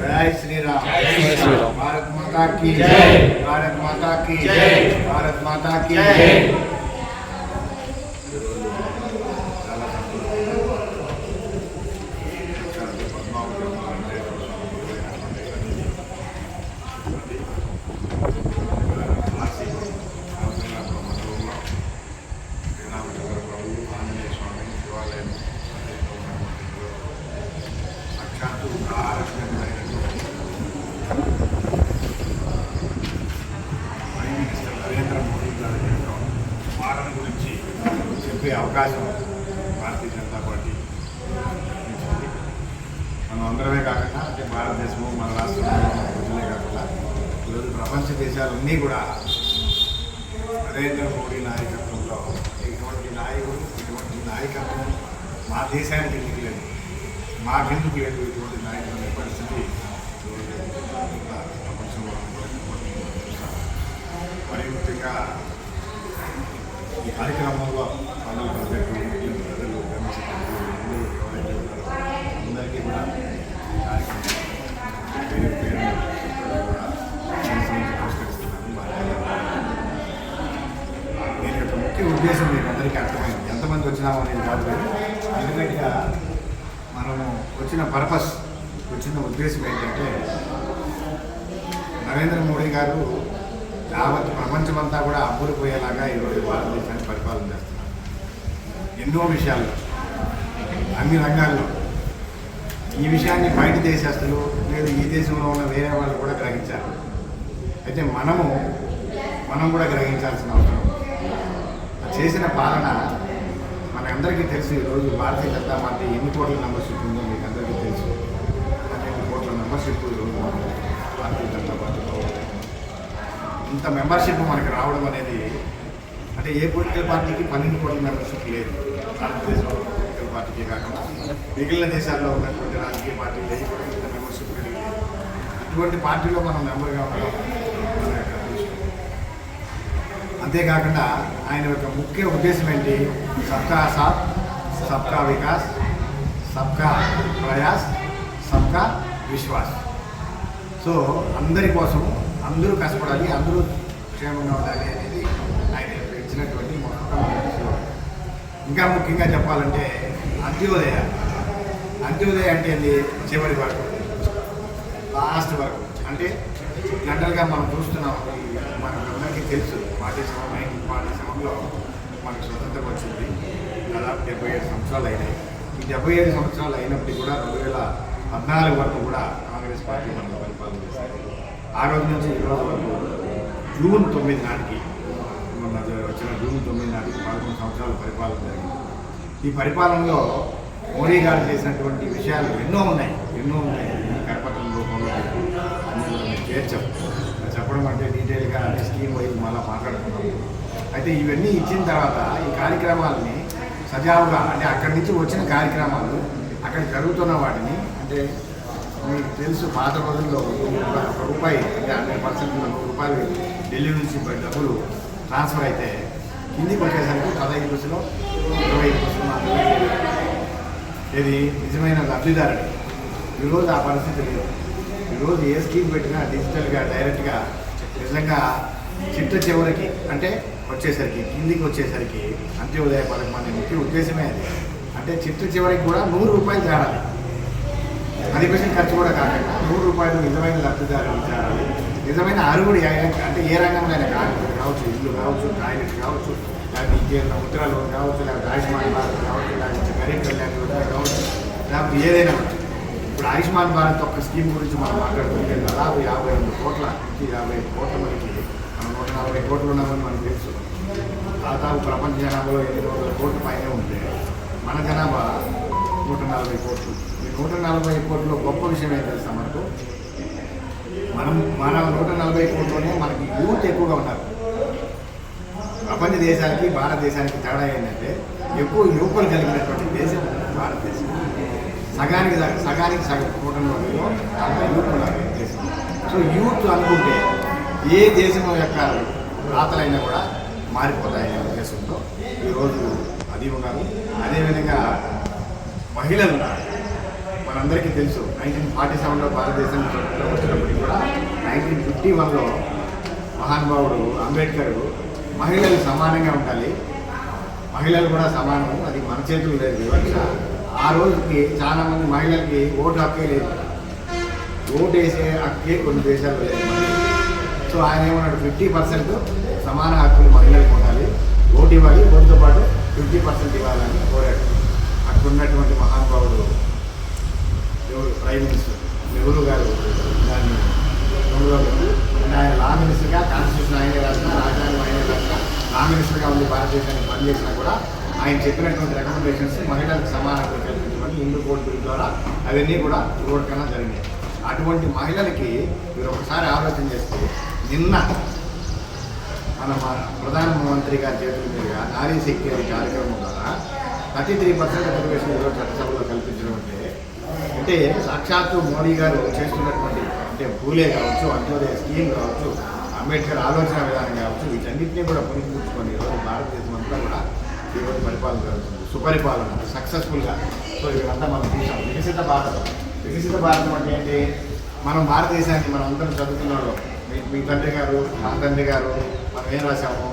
जय श्री राम जय श्री राम। भारत माता की जय। भारत माता की जय। भारत माता की जय। చెప్పే అవకాశం భారతీయ జనతా పార్టీ కల్పించింది మనం అందరమే కాకుండా అంటే భారతదేశము మన రాష్ట్రంలో మన ప్రజలే కాకుండా ఈరోజు ప్రపంచ దేశాలన్నీ కూడా నరేంద్ర మోడీ నాయకత్వంలో ఇటువంటి నాయకుడు ఇటువంటి నాయకత్వం మా దేశానికి ఎందుకు లేదు? మాకెందుకు లేదు ఇటువంటి నాయకుడు అనే పరిస్థితి ప్రపంచంలో మరి ముఖ్యంగా ఈ కార్యక్రమంలో పనులు ప్రజలకు ముఖ్యం ప్రజలు గ్రామసభ్యులు అందరూ ఎవరైతే కార్యక్రమంలో అందరికీ కూడా ఈ కూడా యొక్క ముఖ్య ఉద్దేశం మీకు అందరికీ అర్థమైంది. ఎంతమంది వచ్చినామో అనేది కాదు కానీ ఎందుకంటే మనము వచ్చిన పర్పస్ వచ్చిన ఉద్దేశం ఏంటంటే నరేంద్ర మోడీ గారు యావత్ ప్రపంచమంతా కూడా అమ్ముడుపోయేలాగా ఈరోజు భారతదేశాన్ని పరిపాలన చేస్తున్నారు. ఎన్నో విషయాల్లో అన్ని రంగాల్లో. ఈ విషయాన్ని బయట దేశస్తులు లేదు ఈ దేశంలో ఉన్న వేరే వాళ్ళు కూడా గ్రహించారు. అయితే మనము మనం కూడా గ్రహించాల్సిన అవసరం. చేసిన పాలన మనందరికీ తెలుసు ఈరోజు భారతీయ జనతా పార్టీ ఎన్ని కోట్ల మెంబర్షిప్ ఉందో మీకు అందరికీ తెలుసు. పన్నెండు కోట్ల మెంబర్షిప్ ఈరోజు భారతీయ జనతా పార్టీలో ఇంత మెంబర్షిప్ మనకి రావడం అనేది అంటే ఏ పొలిటికల్ పార్టీకి పన్నెండు కోట్ల మెంబర్షిప్ లేదు. భారతదేశంలో పొలిటికల్ పార్టీకే కాకుండా మిగిలిన దేశాల్లో ఉన్నటువంటి రాజకీయ పార్టీలు ఏ కూడా ఇంత మెంబర్షిప్ కలిగి లేదు. పార్టీలో మనం మెంబర్గా ఉండడం మన యొక్క అంతేకాకుండా ఆయన యొక్క ముఖ్య ఉద్దేశం ఏంటి? సబ్కా సాత్ సబ్కా వికాస్ సబ్కా ప్రయాస్ సబ్కా విశ్వాస్. సో అందరి కోసం అందరూ కష్టపడాలి అందరూ క్షేమంగా ఉండాలి అనేది ఆయన ఇచ్చినటువంటి మొత్తం ఇంకా ముఖ్యంగా చెప్పాలంటే అంత్యోదయ. అంత్యోదయ అంటే ఏంది? చివరి వరకు. లాస్ట్ వరకు. అంటే జనరల్గా మనం చూస్తున్నాం మనకు తెలుసు పార్టీ సమయం పార్టీ సమయంలో మనకు స్వతంత్రం వచ్చింది. దాదాపు డెబ్బై ఏడు సంవత్సరాలు అయినాయి. ఈ డెబ్బై ఏడు సంవత్సరాలు అయినప్పటికీ కూడా రెండు వేల పద్నాలుగు వరకు కూడా కాంగ్రెస్ పార్టీ మనం పరిపాలన చేసింది. ఆ రోజు నుంచి ఈ రోజు వరకు జూన్ తొమ్మిది నాటికి మొన్న వచ్చిన జూన్ తొమ్మిది నాటికి పదకొండు సంవత్సరాలు పరిపాలన జరిగింది. ఈ పరిపాలనలో మోడీ గారు చేసినటువంటి విషయాలు ఎన్నో ఉన్నాయి ఎన్నో ఉన్నాయి. కరపత్రం రూపంలో చేర్చాం చెప్పడం అంటే డీటెయిల్గా అన్ని స్కీమ్ వైపు మళ్ళీ మాట్లాడుకున్నాం అయితే ఇవన్నీ ఇచ్చిన తర్వాత ఈ కార్యక్రమాలని సజావుగా అంటే అక్కడి నుంచి వచ్చిన కార్యక్రమాలు అక్కడ జరుగుతున్న వాటిని అంటే మీకు తెలుసు పాత రోజుల్లో ఒక రూపాయి అంటే హండ్రెడ్ పర్సెంట్ నూరు రూపాయలు ఢిల్లీ నుంచి డబ్బులు ట్రాన్స్ఫర్ అయితే కిందికి వచ్చేసరికి పదహైదు పైసలు ఇరవై ఐదు మాత్రమే ఇది నిజమైన లబ్ధిదారుడు. ఈరోజు ఆ పరిస్థితి లేదు. ఈరోజు ఏ స్కీమ్ పెట్టినా డిజిటల్గా డైరెక్ట్గా నిజంగా చిట్ట చివరికి అంటే వచ్చేసరికి కిందికి వచ్చేసరికి అంత్యోదయ పథకం అనే ముఖ్య ఉద్దేశమే అది. అంటే చిట్ట చివరికి కూడా నూరు రూపాయలు చేరాలి పది పర్సెంట్ ఖర్చు కూడా కాకుండా నూరు రూపాయలు నిజమైన లబ్ధిదారులు చేరాలి నిజమైన అరుగుడు అంటే ఏ రంగంలో అయినా కావచ్చు ఇల్లు కావచ్చు టాయిలెట్ కావచ్చు లేకపోతే ఇంకేదైనా ఉత్తరాలు కావచ్చు లేకపోతే ఆయుష్మాన్ భారత్ కావచ్చు లేకపోతే గరీబ్ కళ్యాణ్ యోజన కావచ్చు లేకపోతే ఏదైనా ఇప్పుడు ఆయుష్మాన్ భారత్ ఒక్క స్కీమ్ గురించి మనం మాట్లాడుతుంటే దాదాపు యాభై రెండు కోట్ల నుంచి యాభై కోట్ల మనకి మనం నూట నలభై కోట్లు ఉన్నామని మనకు తెలుసు. దాదాపు ప్రపంచ జనాభాలో ఎనిమిది వందల కోట్ల పైనే ఉంటే మన జనాభా నూట నలభై కోట్లు. నూట నలభై కోట్లు గొప్ప విషయం ఏం తెలుసా మనకు? మనం మన నూట నలభై కోట్లోనే మనకి యూత్ ఎక్కువగా ఉన్నారు. ప్రపంచ దేశానికి భారతదేశానికి తేడా ఏంటంటే ఎక్కువ యువకులు కలిగినటువంటి దేశం భారతదేశం. సగానికి సగానికి సగం నూట నలభైలో యూత్ ఉన్నారు దేశం సో యూత్ అనుకుంటే ఏ దేశం యొక్క రాతలైనా కూడా మారిపోతాయనే ఉద్దేశంతో ఈరోజు అది ఉన్నారు. అదేవిధంగా మహిళలు ఉన్నారు. మనందరికీ తెలుసు నైన్టీన్ ఫార్టీ సెవెన్లో భారతదేశం వచ్చినప్పటికీ కూడా నైన్టీన్ ఫిఫ్టీ వన్లో మహానుభావుడు అంబేద్కర్ మహిళలు సమానంగా ఉండాలి. మహిళలు కూడా సమానం అది మన చేతులు లేదు వివక్ష. ఆ రోజుకి చాలామంది మహిళలకి ఓటు హక్కే లేదు. ఓటు వేసే హక్కే కొన్ని దేశాల్లో లేదు సో ఆయన ఏమన్నాడు ఫిఫ్టీ పర్సెంట్ సమాన హక్కులు మహిళలకు ఉండాలి. ఓటు ఇవ్వాలి ఓటుతో పాటు ఫిఫ్టీ పర్సెంట్ ఇవ్వాలని కోరాడు. అక్కడ ఉన్నటువంటి మహానుభావుడు ఎవరు? ప్రైమ్ మినిస్టర్ నెహ్రూ గారు దాన్ని ఆయన లా మినిస్టర్గా కాన్స్టిట్యూషన్ ఆయనే రాసిన రాజ్యాంగం ఆయనే రాసిన లా మినిస్టర్గా ఉండి భారతదేశానికి పనిచేసినా కూడా ఆయన చెప్పినటువంటి రికమెండేషన్స్ మహిళలకు సమానంగా కల్పించమని హిందూ కోడ్ బిల్ ద్వారా అవన్నీ కూడా రోడ్ కన్నా జరిగినాయి. అటువంటి మహిళలకి మీరు ఒకసారి ఆలోచన చేస్తే నిన్న మన మా- ప్రధానమంత్రి గారి చేతుల మీదుగా నారీ శక్తి అనే కార్యక్రమం ద్వారా థర్టీ త్రీ పర్సెంట్ రిజర్వేషన్ ఈరోజు చట్టసభలో అంటే సాక్షాత్తు మోడీ గారు చేస్తున్నటువంటి అంటే పూలే కావచ్చు అంత్యోదయ స్కీమ్ కావచ్చు అంబేద్కర్ ఆలోచన విధానం కావచ్చు వీటన్నింటినీ కూడా పుణికిపుచ్చుకొని ఈరోజు భారతదేశం అంతా కూడా ఈరోజు పరిపాలన జరుగుతుంది. సుపరిపాలన సక్సెస్ఫుల్గా సో ఇదంతా మనం చూసాం. వికసిత భారతం. వికసిత భారతం అంటే ఏంటి? మనం భారతదేశాన్ని మనం అందరం చదువుకున్న వాళ్ళం మీ మీ తండ్రి గారు మా తండ్రి గారు మనం ఏం రాసాము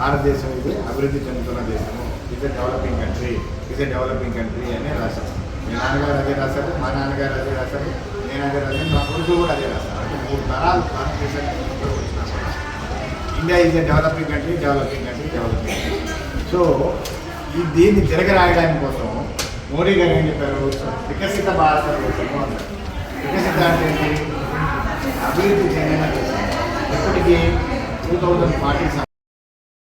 భారతదేశం ఇది అభివృద్ధి చెందుతున్న దేశము. ఇది డెవలపింగ్ కంట్రీ ఇది డెవలపింగ్ కంట్రీ అనే రాశాం మీ నాన్నగారు అదే రాశారు మా నాన్నగారు అదే రాశారు నేను అదే రాశాను మా కొడుకు కూడా అదే రాశాను అంటే మూడు తరాలు భారతదేశానికి వచ్చినా కూడా India is a developing country developing country developing country so ఈ దీన్ని తిరగరాయడానికి కోసం మోడీ గారు ఏం చెప్పారు? వికసిత భారతదేశము అన్నారు. వికసిత అంటే అభివృద్ధి చెందిన దేశం. ఎప్పటికీ టూ థౌజండ్ ఫార్టీ